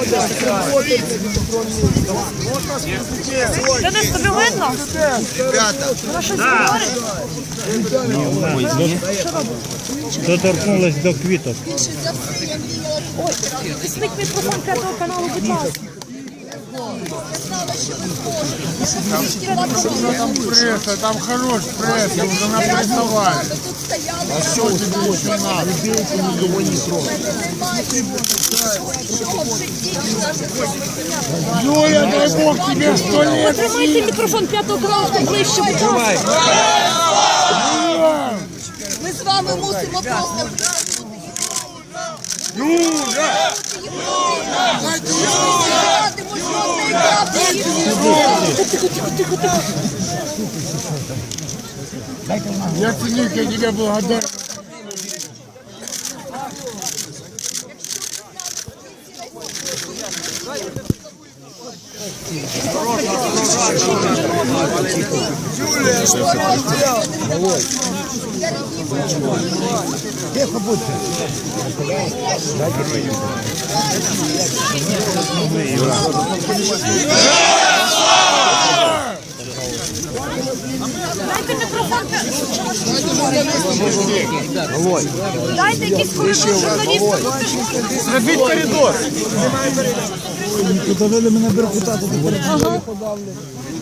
Говорить? Доторкнулась до квіток. Ой, візьміть мікрофон п'ятого каналу, будь ласка. Там пресса, там хорош пресса, уже напрессовали. А что тебе еще надо? Юля, дай бог тебе сто лет. Потримайте мікрофон п'ятого каналу поближче, будь ласка. Ми з вами мусимо просто Юля! Я ценник, я тебе благодарен. Дайте Дайте якийсь коридор журналістам. Зробіть коридор. Довели мене беркутати до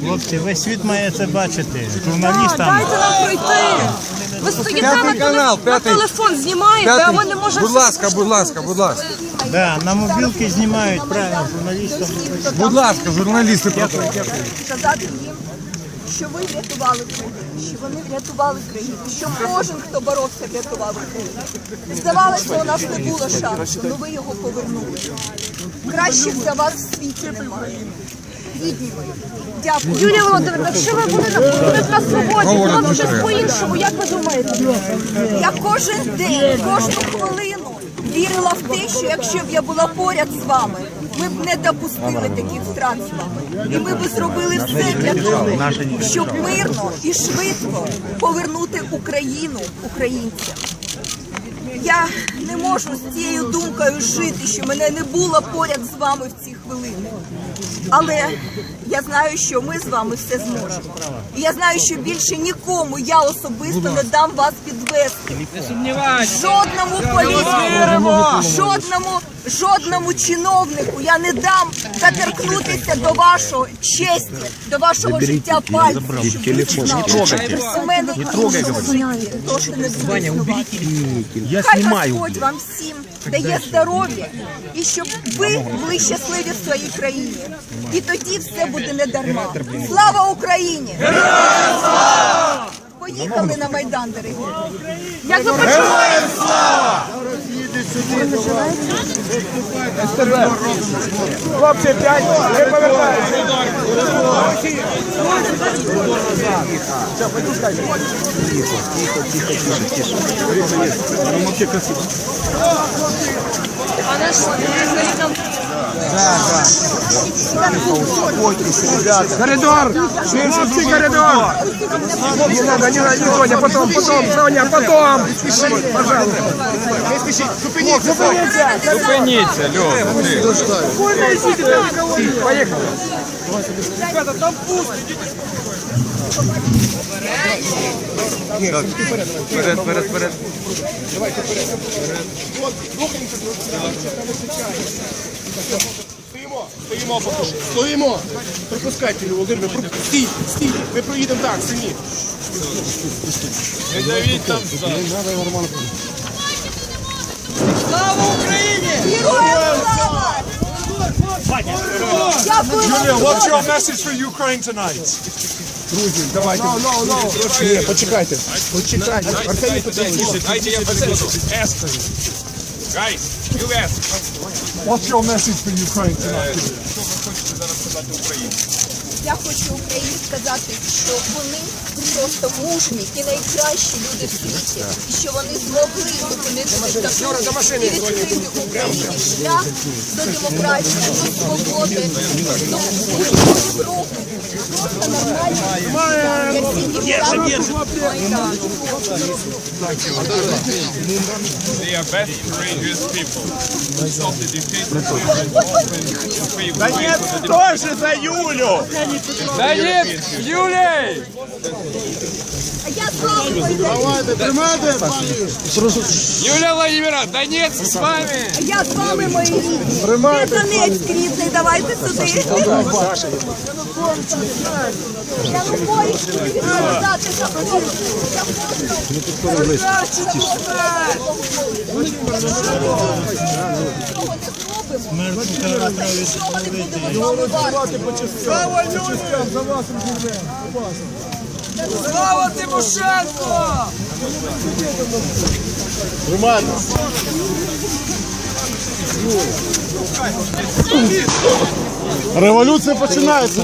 Хлопці, весь світ має це бачити. Журналістам. дайте нам пройти. Ви стоїте на, канал, на телефон знімаєте, а ми не можемо... Будь ласка, будь ласка, будь ласка. Да, на мобілки знімають, правильно, журналістам. Будь ласка, журналісти прошу. сказати їм, що ви врятували країну, що вони врятували країну, що кожен, хто боровся, врятував країну. Здавалося, у нас не було шансу, але ви його повернули. Кращих за вас в світі немає. Ви. Дякую. Юлія Володимирівна, якщо ви були на, були на свободі, було б щось по-іншому, як ви думаєте? Я кожен день, кожну хвилину вірила в те, що якщо б я була поряд з вами, ми б не допустили таких втрат з вами. І ми б зробили все для того, щоб мирно і швидко повернути Україну українцям. Я не можу з цією думкою жити, що мене не було поряд з вами в ці хвилини. Але я знаю, що ми з вами все зможемо. І я знаю, що більше нікому я особисто не дам вас підвести. Жодному політику, жодному, жодному чиновнику я не дам доторкнутися до вашого честі, до вашого життя пальцем. щоб ви знали. У мене Прошу не зруйнувати. Я Хай Господь вам всім дає здоров'я і щоб ви були щасливі в своїй країні. І тоді все буде не дарма. Слава Україні! Поїхали на Майдан, дорогі. Як ви почуваєте? Хлопці, п'ять, не повертаємося. Вона ж нам Коридор! Швидше, коридор! Не надо, не надо, не Соня, потом, потом, Соня, потом! Пожалуйста. Не спешите, зупиніться, зупиніться! Зупиніться, Поїхали! Ребята, там пусто! Вперед, вперед, вперед. Стоїмо, стоїмо поки що. Стоїмо. Пропускайте, Юлію Володимир. пропу- Стій, стій. Ми проїдемо так, самі. Не давіть там. Героям слава! Вам! What's your message for Ukraine tonight? Друзі, давайте. Ні, почекайте. Почекайте. Арсеній Петрович. Ask them. Guys, you ask. What's your message for Ukraine tonight? Uh, Я хочу Україні сказати, що вони просто мужні і найкращі люди в світі, і що вони змогли зупинити диктатуру і відкрити Україні шлях до демократії, до свободи, до успіху. Просто нормально. Я. They are best courageous people. Stop the dictatorship and open the way for the за Юлю! Донець, Юлій! А я з вами Майдан. Юлія Владимировна, Донецьк з вами! Я з вами мої рідні. Де Донецьк рідний, давайте сюди. Янукович не дати за хлопців. За Слава людям за вас. Слава Тимошенко! Революція починається.